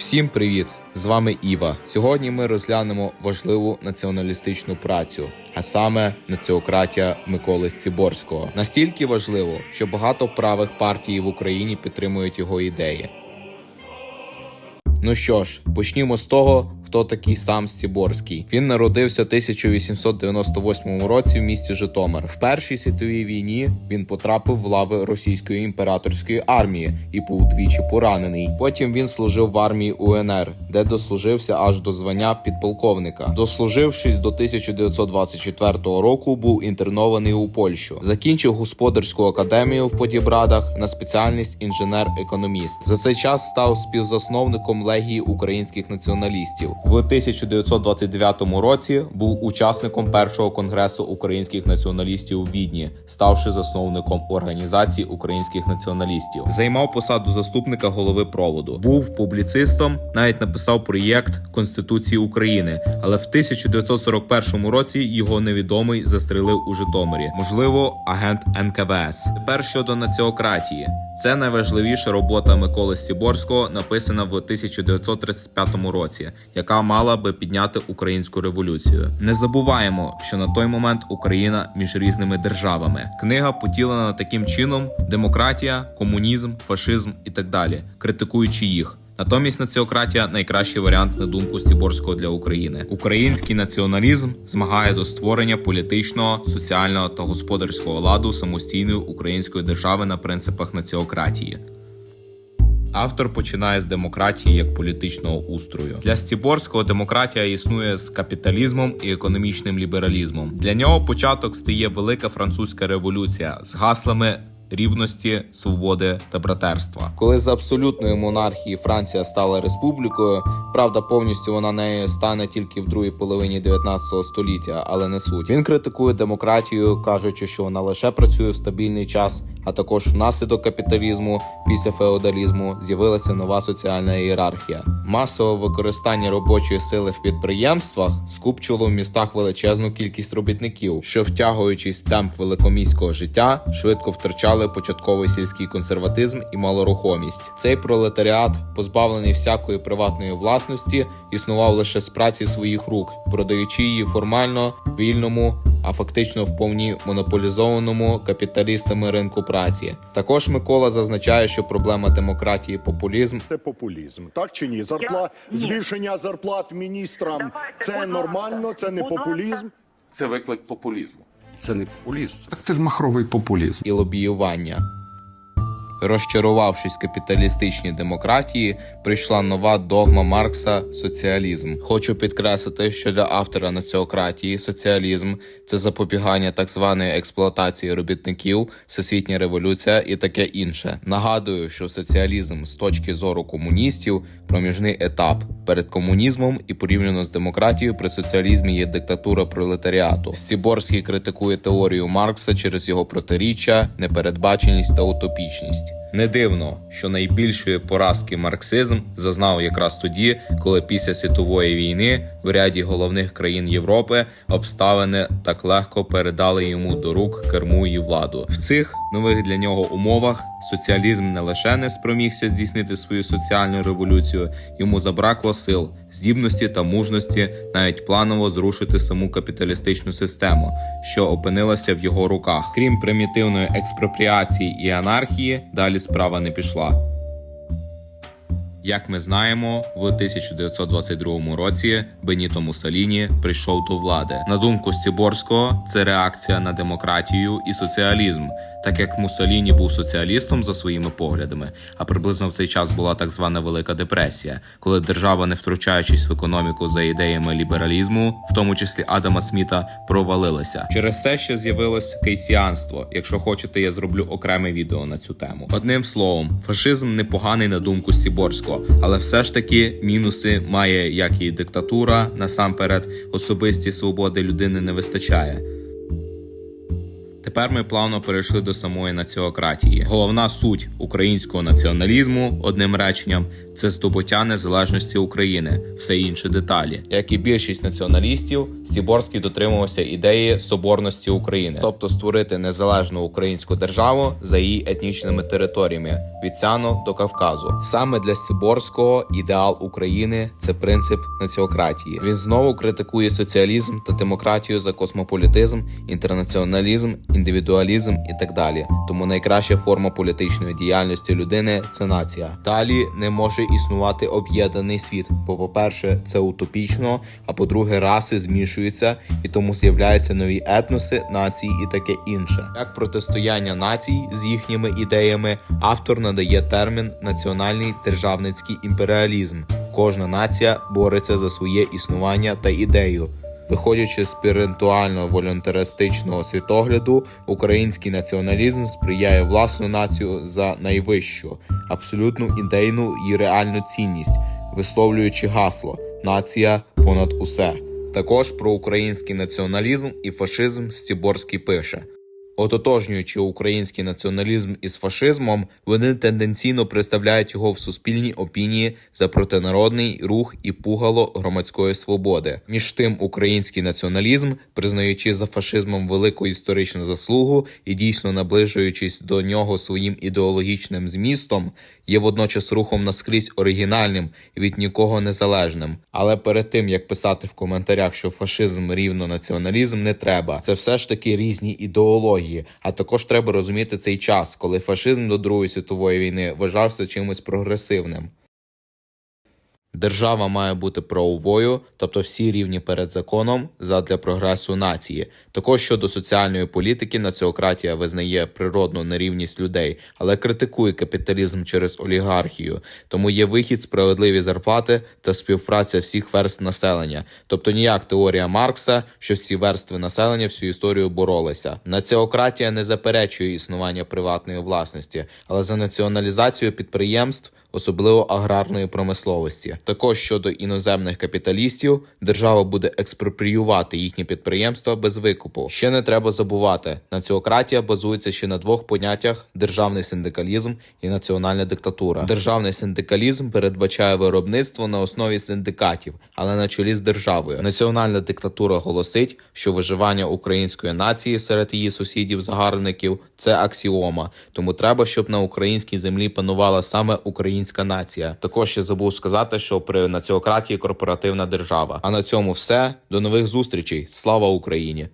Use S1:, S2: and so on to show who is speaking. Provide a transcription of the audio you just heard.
S1: Всім привіт! З вами Іва. Сьогодні ми розглянемо важливу націоналістичну працю, а саме націократія Миколи Сціборського. Настільки важливо, що багато правих партій в Україні підтримують його ідеї. Ну що ж, почнімо з того, хто такий сам Стіборський. Він народився 1898 році в місті Житомир. В Першій світовій війні він потрапив в лави російської імператорської армії і був двічі поранений. Потім він служив в армії УНР, де дослужився аж до звання підполковника. Дослужившись до 1924 року, був інтернований у Польщу. Закінчив господарську академію в Подібрадах на спеціальність інженер-економіст. За цей час став співзасновником легії українських націоналістів. В 1929 році був учасником першого конгресу українських націоналістів у Відні, ставши засновником організації українських націоналістів. Займав посаду заступника голови проводу. Був публіцистом, навіть написав проєкт Конституції України, але в 1941 році його невідомий застрелив у Житомирі. Можливо, агент НКВС. Тепер щодо націократії. Це найважливіша робота Миколи Стіборського, написана в 1935 році, яка мала би підняти українську революцію. Не забуваємо, що на той момент Україна між різними державами. Книга поділена таким чином: демократія, комунізм, фашизм і так далі, критикуючи їх. Натомість націократія найкращий варіант на думку Стіборського для України. Український націоналізм змагає до створення політичного, соціального та господарського ладу самостійної української держави на принципах націократії. Автор починає з демократії як політичного устрою. Для Стіборського демократія існує з капіталізмом і економічним лібералізмом. Для нього початок стає велика французька революція з гаслами рівності, свободи та братерства. Коли з абсолютної монархії Франція стала республікою, правда, повністю вона нею стане тільки в другій половині 19 століття, але не суть. Він критикує демократію, кажучи, що вона лише працює в стабільний час. А також внаслідок капіталізму після феодалізму з'явилася нова соціальна ієрархія. Масове використання робочої сили в підприємствах скупчило в містах величезну кількість робітників, що втягуючись в темп великоміського життя, швидко втрачали початковий сільський консерватизм і малорухомість. Цей пролетаріат, позбавлений всякої приватної власності, існував лише з праці своїх рук, продаючи її формально вільному, а фактично в повній монополізованому капіталістами ринку праці. Також Микола зазначає, що проблема демократії популізм
S2: Це популізм, так чи ні? Зарпла...
S3: ні.
S2: Збільшення зарплат міністрам
S3: Давайте,
S2: це нормально, це не популізм.
S4: Це виклик популізму.
S5: Це не популізм. Так це ж махровий популізм.
S1: і лобіювання. Розчарувавшись капіталістичній демократії, прийшла нова догма Маркса соціалізм. Хочу підкреслити, що для автора націократії соціалізм це запобігання так званої експлуатації робітників, всесвітня революція і таке інше. Нагадую, що соціалізм з точки зору комуністів проміжний етап перед комунізмом і порівняно з демократією при соціалізмі є диктатура пролетаріату. Стіборський критикує теорію Маркса через його протиріччя, непередбаченість та утопічність. Не дивно, що найбільшої поразки марксизм зазнав якраз тоді, коли після світової війни в ряді головних країн Європи обставини так легко передали йому до рук керму і владу. В цих нових для нього умовах соціалізм не лише не спромігся здійснити свою соціальну революцію, йому забракло сил, здібності та мужності навіть планово зрушити саму капіталістичну систему, що опинилася в його руках. Крім примітивної експропріації і анархії, далі справа не пішла. Як ми знаємо, в 1922 році Беніто Муссоліні прийшов до влади. На думку Стіборського, це реакція на демократію і соціалізм, так як Муссоліні був соціалістом за своїми поглядами, а приблизно в цей час була так звана Велика депресія, коли держава, не втручаючись в економіку за ідеями лібералізму, в тому числі Адама Сміта, провалилася. Через це ще з'явилось кейсіанство. Якщо хочете, я зроблю окреме відео на цю тему. Одним словом, фашизм непоганий на думку Стіборського, але все ж таки мінуси має як і диктатура, насамперед особисті свободи людини не вистачає. Тепер ми плавно перейшли до самої націократії. Головна суть українського націоналізму, одним реченням, це здобуття незалежності України, все інше деталі. Як і більшість націоналістів, Сіборський дотримувався ідеї соборності України, тобто створити незалежну українську державу за її етнічними територіями від Сяну до Кавказу. Саме для Сіборського ідеал України це принцип націократії. Він знову критикує соціалізм та демократію за космополітизм, інтернаціоналізм, індивідуалізм і так далі. Тому найкраща форма політичної діяльності людини це нація. Далі не може існувати об'єднаний світ, бо, по-перше, це утопічно, а по-друге, раси змішуються і тому з'являються нові етноси, нації і таке інше. Як протистояння націй з їхніми ідеями, автор надає термін національний державницький імперіалізм. Кожна нація бореться за своє існування та ідею. Виходячи з пірентуально волюнтаристичного світогляду, український націоналізм сприяє власну націю за найвищу, абсолютну ідейну і реальну цінність, висловлюючи гасло Нація понад усе. Також про український націоналізм і фашизм Стіборський пише. Ототожнюючи український націоналізм із фашизмом, вони тенденційно представляють його в суспільній опінії за протинародний рух і пугало громадської свободи. Між тим, український націоналізм, признаючи за фашизмом велику історичну заслугу і дійсно наближуючись до нього своїм ідеологічним змістом, є водночас рухом наскрізь оригінальним і від нікого незалежним. Але перед тим як писати в коментарях, що фашизм рівно націоналізм, не треба. Це все ж таки різні ідеології. А також треба розуміти цей час, коли фашизм до Другої світової війни вважався чимось прогресивним. Держава має бути правовою, тобто всі рівні перед законом задля прогресу нації. Також щодо соціальної політики, націократія визнає природну нерівність людей, але критикує капіталізм через олігархію. Тому є вихід справедливі зарплати та співпраця всіх верств населення, тобто ніяк теорія Маркса, що всі верстви населення всю історію боролися. Націократія не заперечує існування приватної власності, але за націоналізацію підприємств особливо аграрної промисловості. Також щодо іноземних капіталістів, держава буде експропріювати їхні підприємства без викупу. Ще не треба забувати, націократія базується ще на двох поняттях: державний синдикалізм і національна диктатура. Державний синдикалізм передбачає виробництво на основі синдикатів, але на чолі з державою. Національна диктатура голосить, що виживання української нації серед її сусідів-загарбників це аксіома. Тому треба, щоб на українській землі панувала саме українська нація. Також я забув сказати, що при націократії корпоративна держава. А на цьому все. До нових зустрічей. Слава Україні!